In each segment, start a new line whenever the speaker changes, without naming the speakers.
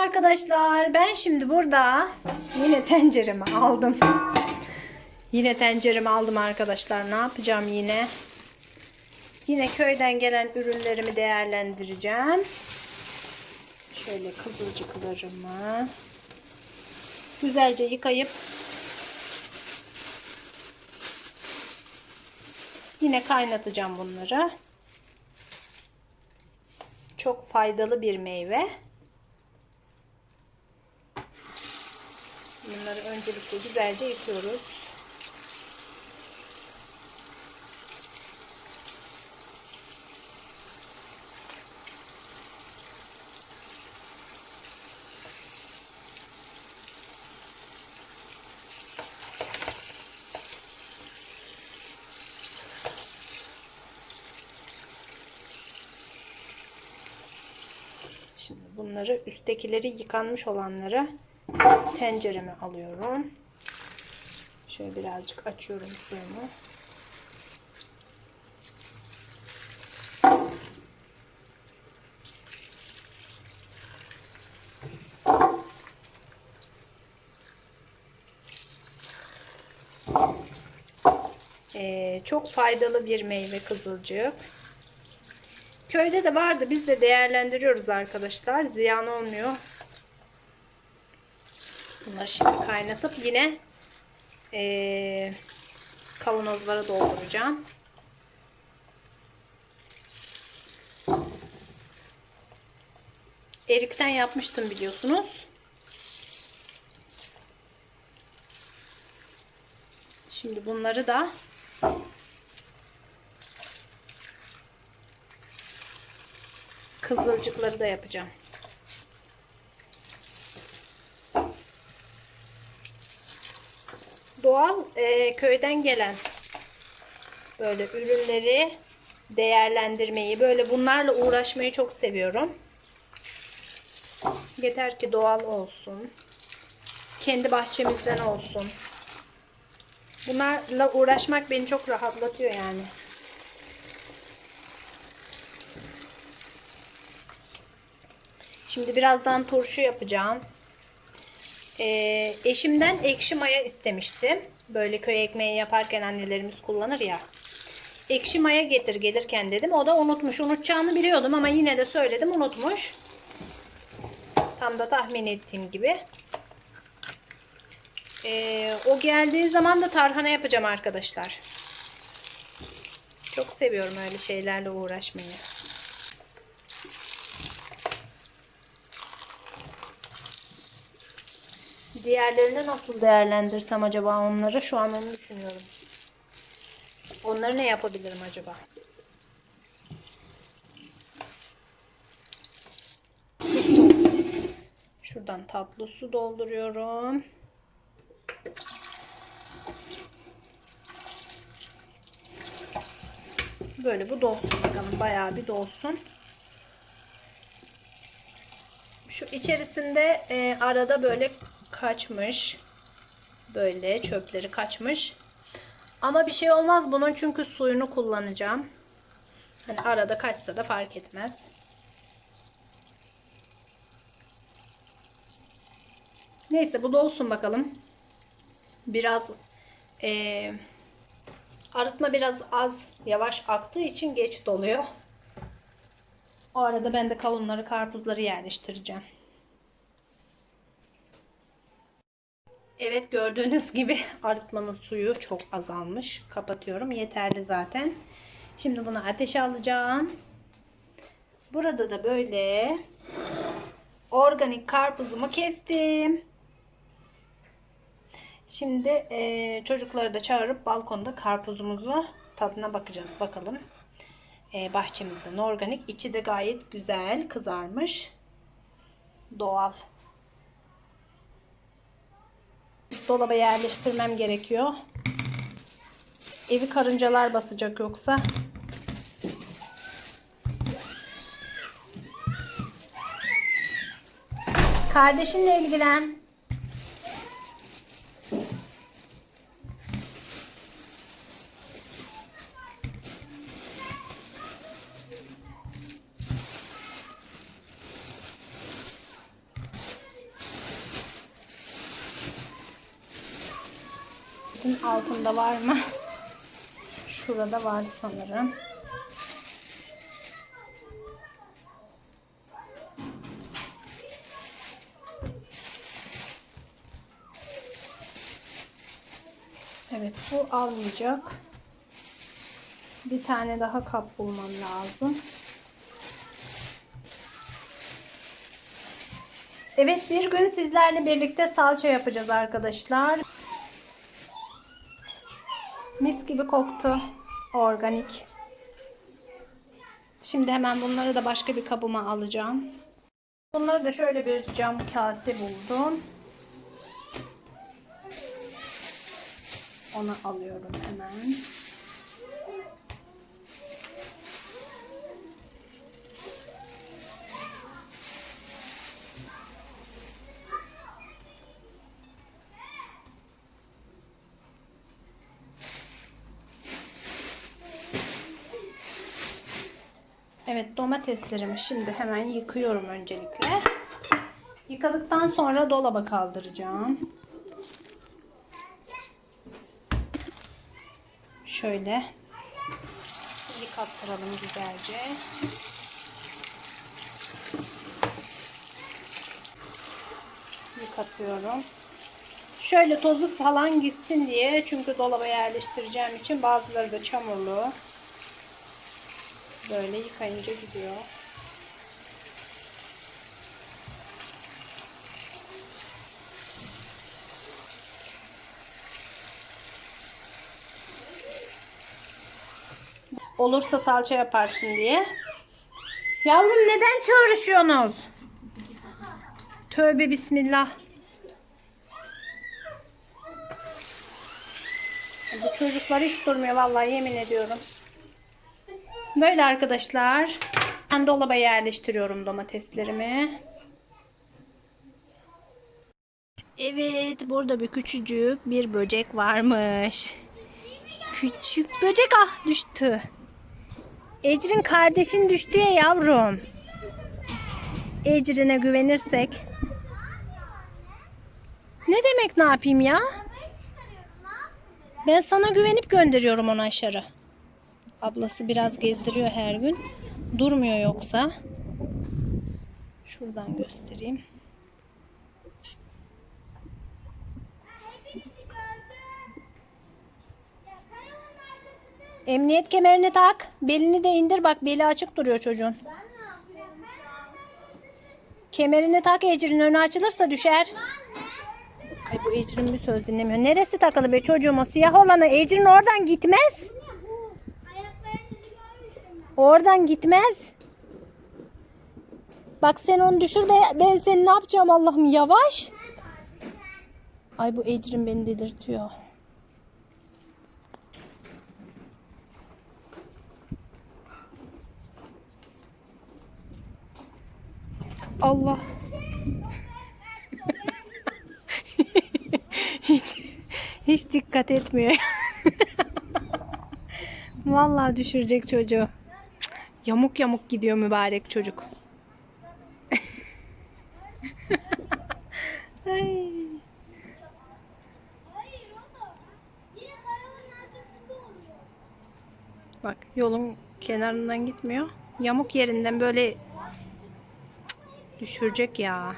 Arkadaşlar ben şimdi burada yine tenceremi aldım. Yine tenceremi aldım arkadaşlar. Ne yapacağım yine? Yine köyden gelen ürünlerimi değerlendireceğim. Şöyle kızılcıklarımı güzelce yıkayıp yine kaynatacağım bunları. Çok faydalı bir meyve. Bunları öncelikle güzelce yıkıyoruz. Şimdi bunları üsttekileri yıkanmış olanları tencereme alıyorum. Şöyle birazcık açıyorum suyumu. Ee, çok faydalı bir meyve kızılcık. Köyde de vardı. Biz de değerlendiriyoruz arkadaşlar. Ziyan olmuyor. Bunları şimdi kaynatıp yine ee, kavanozlara dolduracağım. Erikten yapmıştım biliyorsunuz. Şimdi bunları da kızılcıkları da yapacağım. Doğal e, köyden gelen böyle ürünleri değerlendirmeyi, böyle bunlarla uğraşmayı çok seviyorum. Yeter ki doğal olsun. Kendi bahçemizden olsun. Bunlarla uğraşmak beni çok rahatlatıyor yani. Şimdi birazdan turşu yapacağım. Ee, eşimden ekşi maya istemiştim. Böyle köy ekmeği yaparken annelerimiz kullanır ya. Ekşi maya getir gelirken dedim. O da unutmuş. Unutacağını biliyordum ama yine de söyledim. Unutmuş. Tam da tahmin ettiğim gibi. Ee, o geldiği zaman da tarhana yapacağım arkadaşlar. Çok seviyorum öyle şeylerle uğraşmayı. Diğerlerini nasıl değerlendirsem acaba onları? Şu an onu düşünüyorum. Onları ne yapabilirim acaba? Şuradan tatlı su dolduruyorum. Böyle bu dolsun bakalım. Bayağı bir dolsun. Şu içerisinde e, arada böyle kaçmış. Böyle çöpleri kaçmış. Ama bir şey olmaz bunun çünkü suyunu kullanacağım. Hani arada kaçsa da fark etmez. Neyse bu dolsun bakalım. Biraz e, arıtma biraz az yavaş aktığı için geç doluyor. O arada ben de kavunları karpuzları yerleştireceğim. Evet gördüğünüz gibi arıtmanın suyu çok azalmış. Kapatıyorum. Yeterli zaten. Şimdi bunu ateşe alacağım. Burada da böyle organik karpuzumu kestim. Şimdi e, çocukları da çağırıp balkonda karpuzumuzu tadına bakacağız. Bakalım. E, bahçemizden organik. içi de gayet güzel kızarmış. Doğal. Dolaba yerleştirmem gerekiyor. Evi karıncalar basacak yoksa. Kardeşinle ilgilen. Var mı? Şurada var sanırım. Evet bu almayacak. Bir tane daha kap bulmam lazım. Evet bir gün sizlerle birlikte salça yapacağız arkadaşlar. Mis gibi koktu. Organik. Şimdi hemen bunları da başka bir kabıma alacağım. Bunları da şöyle bir cam kase buldum. Onu alıyorum hemen. Evet domateslerimi şimdi hemen yıkıyorum öncelikle. Yıkadıktan sonra dolaba kaldıracağım. Şöyle yıkattıralım güzelce. Yıkatıyorum. Şöyle tozu falan gitsin diye çünkü dolaba yerleştireceğim için bazıları da çamurlu. Böyle yıkayınca gidiyor. Olursa salça yaparsın diye. Yavrum neden çağrışıyorsunuz? Tövbe bismillah. Bu çocuklar hiç durmuyor vallahi yemin ediyorum. Böyle arkadaşlar. Ben dolaba yerleştiriyorum domateslerimi. Evet burada bir küçücük bir böcek varmış. Küçük böcek ah düştü. Ecrin kardeşin düştü ya yavrum. Ecrin'e güvenirsek. Ne demek ne yapayım ya? Ben sana güvenip gönderiyorum onu aşağı. Ablası biraz gezdiriyor her gün. Durmuyor yoksa. Şuradan göstereyim. Emniyet kemerini tak. Belini de indir. Bak beli açık duruyor çocuğun. Kemerini tak Ecrin önü açılırsa düşer. Ay bu Ecrin bir söz dinlemiyor. Neresi takılı be çocuğum o siyah olanı? Ecrin oradan gitmez. Oradan gitmez. Bak sen onu düşür be. Ben seni ne yapacağım Allah'ım yavaş. Ay bu Ecrin beni delirtiyor. Allah. hiç, hiç dikkat etmiyor. Vallahi düşürecek çocuğu. Yamuk yamuk gidiyor mübarek çocuk. Ay. Bak yolun kenarından gitmiyor. Yamuk yerinden böyle Cık, düşürecek ya.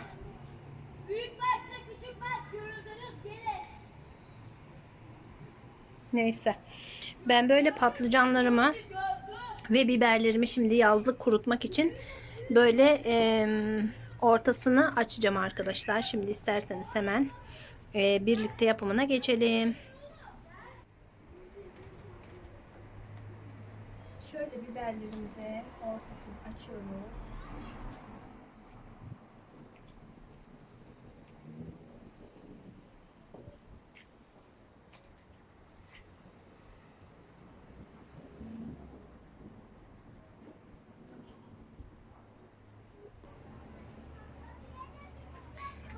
Neyse. Ben böyle patlıcanlarımı ve biberlerimi şimdi yazlık kurutmak için böyle em, ortasını açacağım arkadaşlar. Şimdi isterseniz hemen e, birlikte yapımına geçelim. Şöyle biberlerimize ortasını açıyoruz.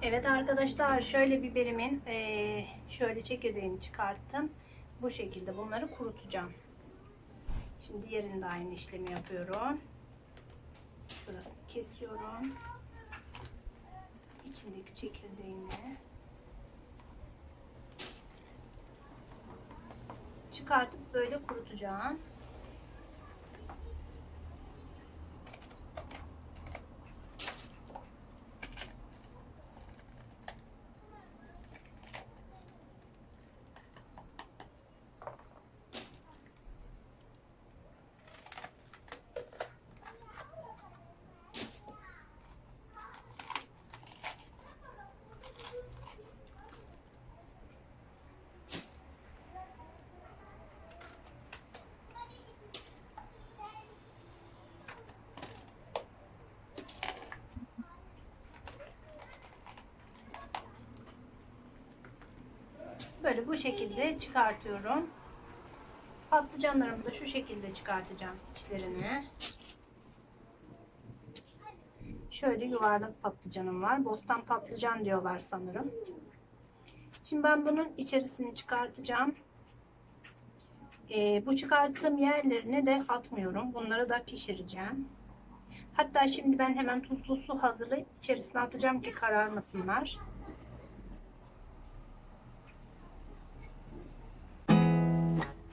Evet arkadaşlar şöyle biberimin eee, şöyle çekirdeğini çıkarttım. Bu şekilde bunları kurutacağım. Şimdi diğerinde aynı işlemi yapıyorum. Şurasını kesiyorum. İçindeki çekirdeğini çıkartıp böyle kurutacağım. Böyle bu şekilde çıkartıyorum. Patlıcanlarımı da şu şekilde çıkartacağım içlerini. Şöyle yuvarlak patlıcanım var. Bostan patlıcan diyorlar sanırım. Şimdi ben bunun içerisini çıkartacağım. Ee, bu çıkarttığım yerlerine de atmıyorum. Bunları da pişireceğim. Hatta şimdi ben hemen tuzlu su hazırlayıp içerisine atacağım ki kararmasınlar.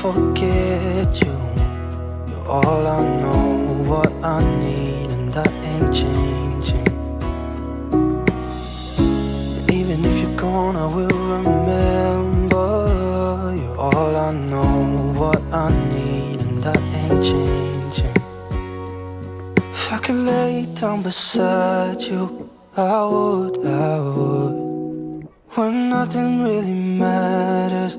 forget you. You're all I know, what I need, and that ain't changing. Even if you're gone, I will remember. You're all I know, what I need, and that ain't changing. If I could lay down beside you, I would, I would. When nothing really matters,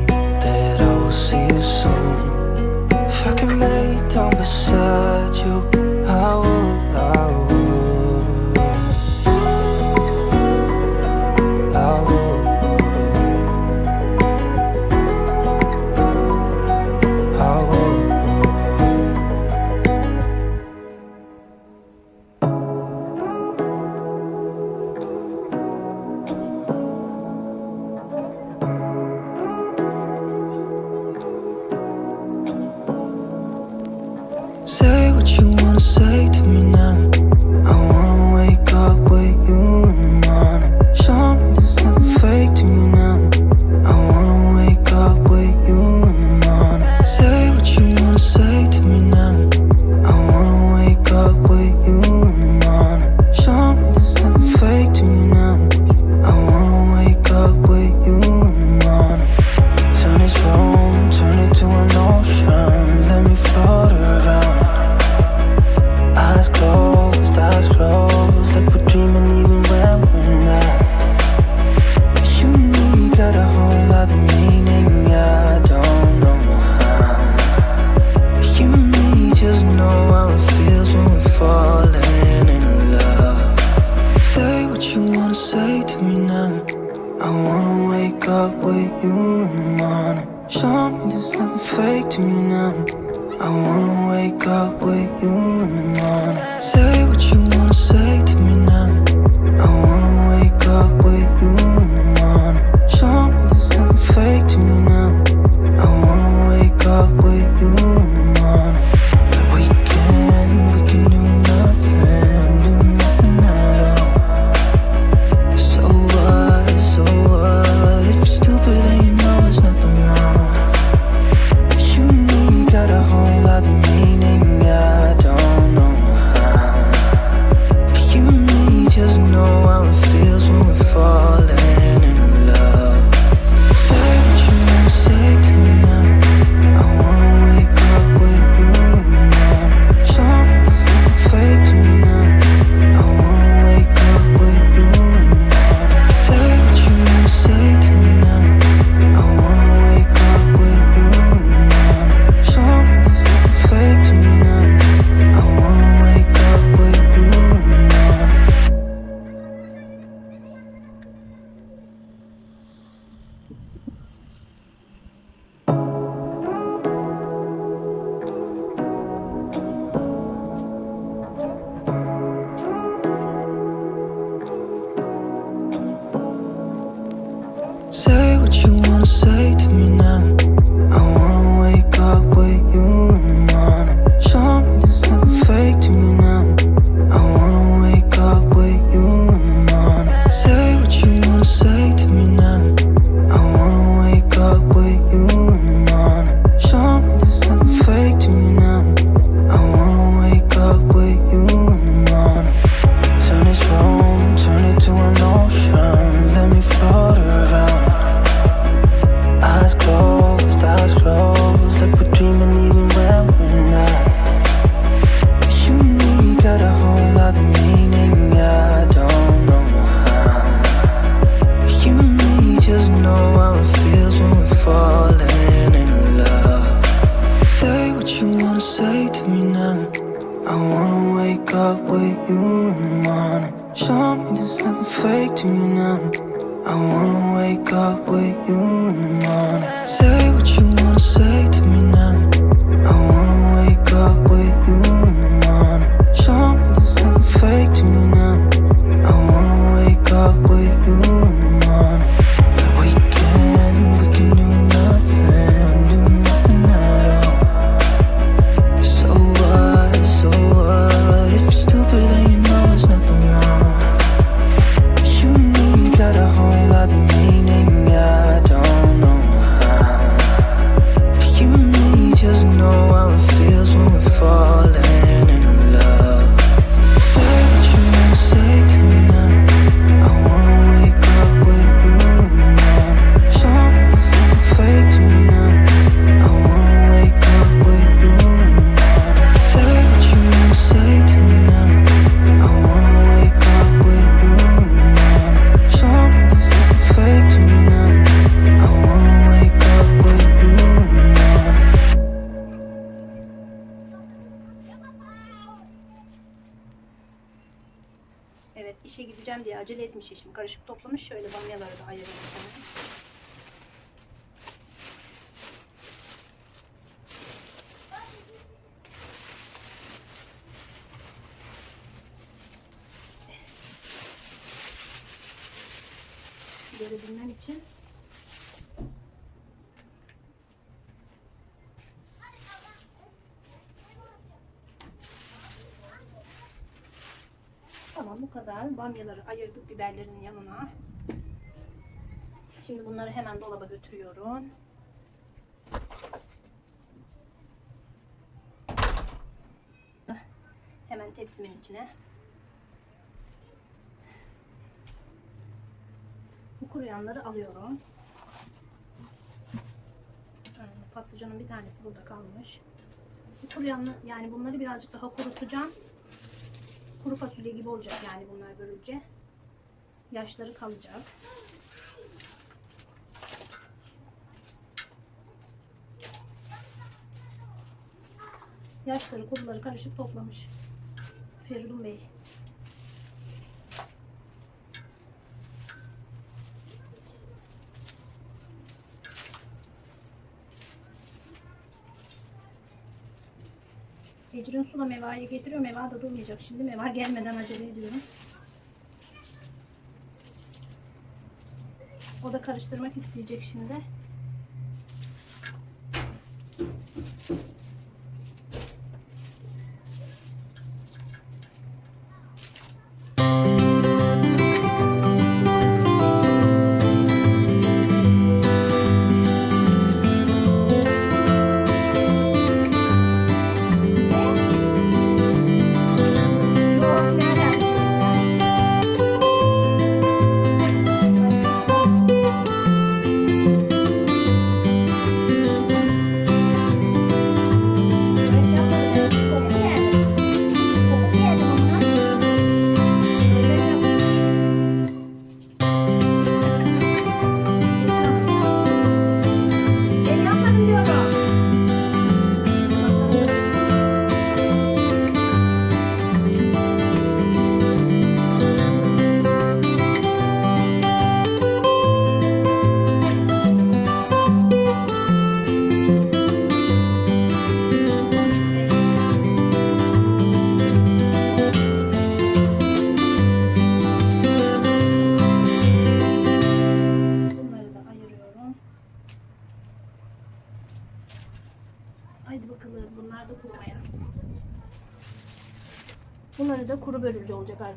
side. I wanna wake up with you in the.
acele etmiş eşim. Karışık toplamış. Şöyle bamyaları da ayıralım. Görebilmem için bu kadar bamyaları ayırdık biberlerin yanına. Şimdi bunları hemen dolaba götürüyorum. Hemen tepsimin içine. Bu kuruyanları alıyorum. Patlıcanın bir tanesi burada kalmış. Bu kuruyanlı yani bunları birazcık daha kurutacağım. Kuru fasulye gibi olacak yani bunlar bölünce. Yaşları kalacak. Yaşları, kuruları karışık toplamış. Feridun Bey. Ecrin Su da Meva'yı getiriyor. Meva da durmayacak şimdi. Meva gelmeden acele ediyorum. O da karıştırmak isteyecek şimdi.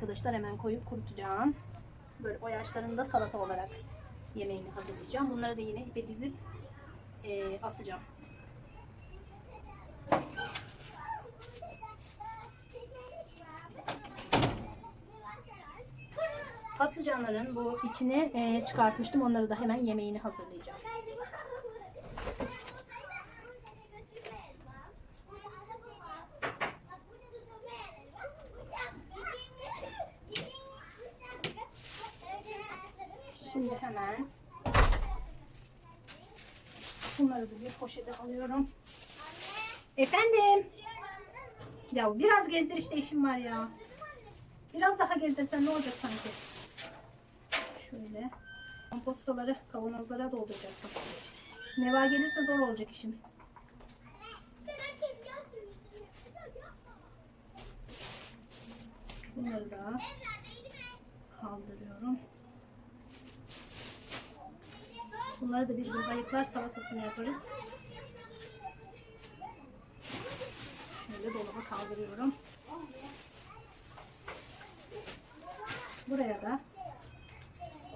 Arkadaşlar. Hemen koyup kurutacağım. Böyle o yaşlarını da salata olarak yemeğini hazırlayacağım. Bunları da yine ipe dizip eee, asacağım. Patlıcanların bu içini eee, çıkartmıştım. Onları da hemen yemeğini hazırlayacağım. Şimdi hemen bunları da bir poşete alıyorum. Efendim? Ya biraz gezdir işte işim var ya. Biraz daha gezdirsen ne olacak sanki? Şöyle. Kompostaları kavanozlara dolduracaktım. Neva gelirse zor olacak işim. Bunları da kaldırıyorum. Bunları da bir gün ayıklar salatasını yaparız. Şöyle dolaba kaldırıyorum. Buraya da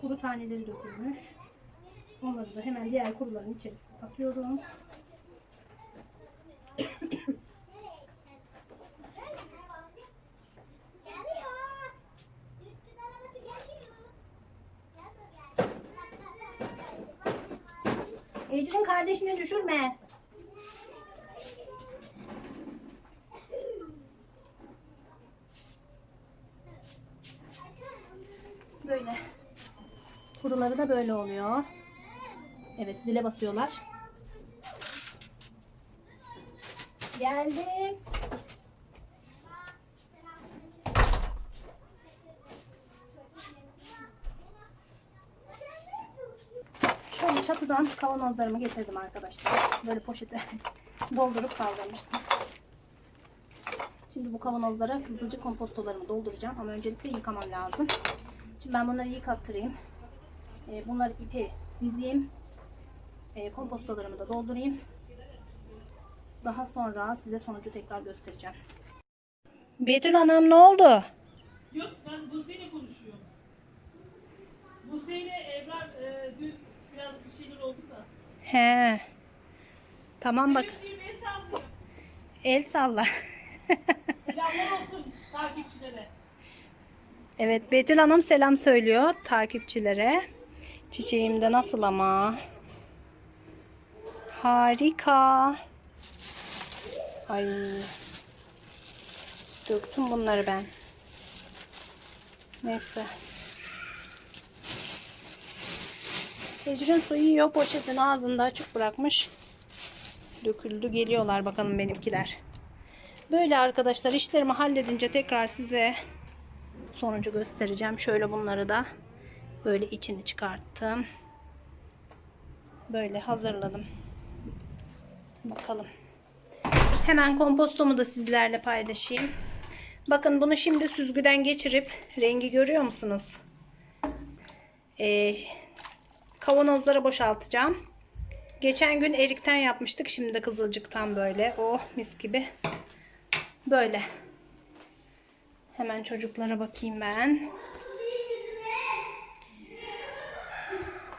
kuru taneleri dökülmüş. Onları da hemen diğer kuruların içerisine atıyorum. Ecrin kardeşini düşürme. Böyle. Kuruları da böyle oluyor. Evet zile basıyorlar. Geldim. Şöyle çatıdan kavanozlarımı getirdim arkadaşlar. Böyle poşete doldurup kaldırmıştım. Şimdi bu kavanozlara kızılcık kompostolarımı dolduracağım ama öncelikle yıkamam lazım. Şimdi ben bunları yıkattırayım. Ee, bunları ipe dizeyim. Ee, kompostolarımı da doldurayım. Daha sonra size sonucu tekrar göstereceğim. Betül Hanım ne oldu?
Yok ben Buse ile konuşuyorum. Buse ile Ebrar e, dün biraz bir şeyler oldu da.
He. Tamam bak. El salla.
Selamlar olsun takipçilere.
Evet Betül Hanım selam söylüyor takipçilere. Çiçeğim de nasıl ama? Harika. Ay. Döktüm bunları ben. Neyse. Ecrin suyu yiyor poşetin ağzında açık bırakmış. Döküldü geliyorlar bakalım benimkiler. Böyle arkadaşlar işlerimi halledince tekrar size sonucu göstereceğim. Şöyle bunları da böyle içini çıkarttım. Böyle hazırladım. Bakalım. Hemen kompostomu da sizlerle paylaşayım. Bakın bunu şimdi süzgüden geçirip rengi görüyor musunuz? Ee, kavanozlara boşaltacağım. Geçen gün erikten yapmıştık. Şimdi de kızılcıktan böyle. Oh mis gibi. Böyle. Hemen çocuklara bakayım ben.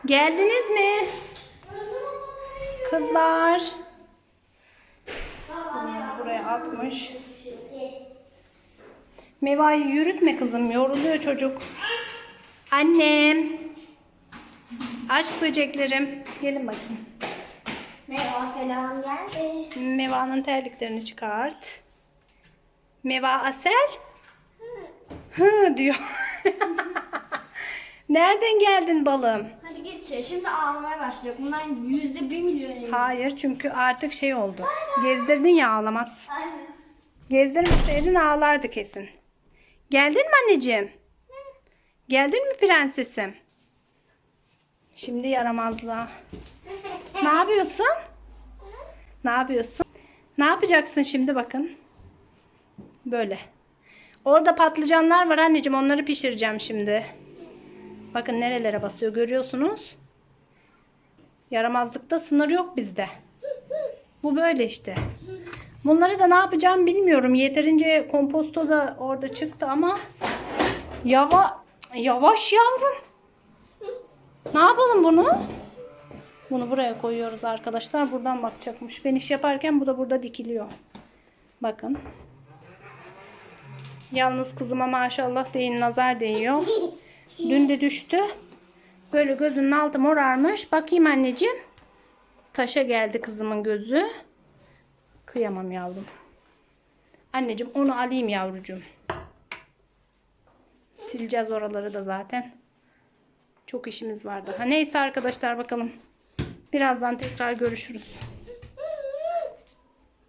Geldiniz mi? Kızlar. Buraya atmış. Meva'yı yürütme kızım. Yoruluyor çocuk. Annem. Aşk böceklerim. Gelin bakayım.
Merhaba selam geldi.
Meva'nın terliklerini çıkart. Meva Asel. Hı diyor. Nereden geldin balım?
Hadi git içeri. Şimdi ağlamaya başlayacak. Bundan yüzde bir milyon eminim.
Hayır çünkü artık şey oldu. Gezdirdin ya ağlamaz.
Aynen.
Gezdirmeseydin ağlardı kesin. Geldin mi anneciğim? Geldin mi prensesim? Şimdi yaramazlığa. Ne yapıyorsun? Ne yapıyorsun? Ne yapacaksın şimdi bakın. Böyle. Orada patlıcanlar var anneciğim. Onları pişireceğim şimdi. Bakın nerelere basıyor görüyorsunuz. Yaramazlıkta sınır yok bizde. Bu böyle işte. Bunları da ne yapacağım bilmiyorum. Yeterince komposto da orada çıktı ama yava yavaş yavrum. Ne yapalım bunu? Bunu buraya koyuyoruz arkadaşlar. Buradan bakacakmış. Ben iş yaparken bu da burada dikiliyor. Bakın. Yalnız kızıma maşallah deyin nazar değiyor. Dün de düştü. Böyle gözünün altı morarmış. Bakayım anneciğim. Taşa geldi kızımın gözü. Kıyamam yavrum. Anneciğim onu alayım yavrucuğum. Sileceğiz oraları da zaten. Çok işimiz vardı. Ha, neyse arkadaşlar bakalım. Birazdan tekrar görüşürüz.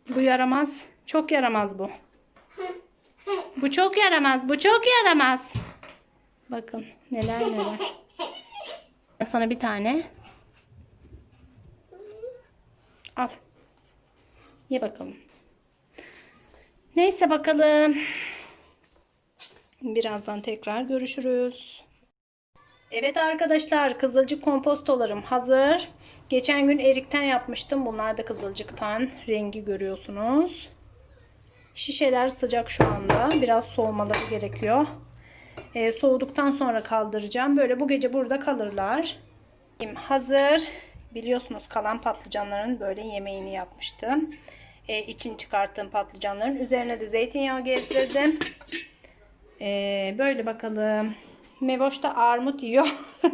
Bu yaramaz. Çok yaramaz bu. Bu çok yaramaz. Bu çok yaramaz. Bakın neler neler. Sana bir tane. Al. Ye bakalım. Neyse bakalım. Birazdan tekrar görüşürüz. Evet arkadaşlar kızılcık kompostolarım hazır. Geçen gün erikten yapmıştım. Bunlar da kızılcıktan. Rengi görüyorsunuz. Şişeler sıcak şu anda. Biraz soğumaları gerekiyor. Ee, soğuduktan sonra kaldıracağım. Böyle bu gece burada kalırlar. Hazır. Biliyorsunuz kalan patlıcanların böyle yemeğini yapmıştım. Ee, için çıkarttığım patlıcanların. Üzerine de zeytinyağı gezdirdim. Ee, böyle bakalım. Mevoş da armut yiyor.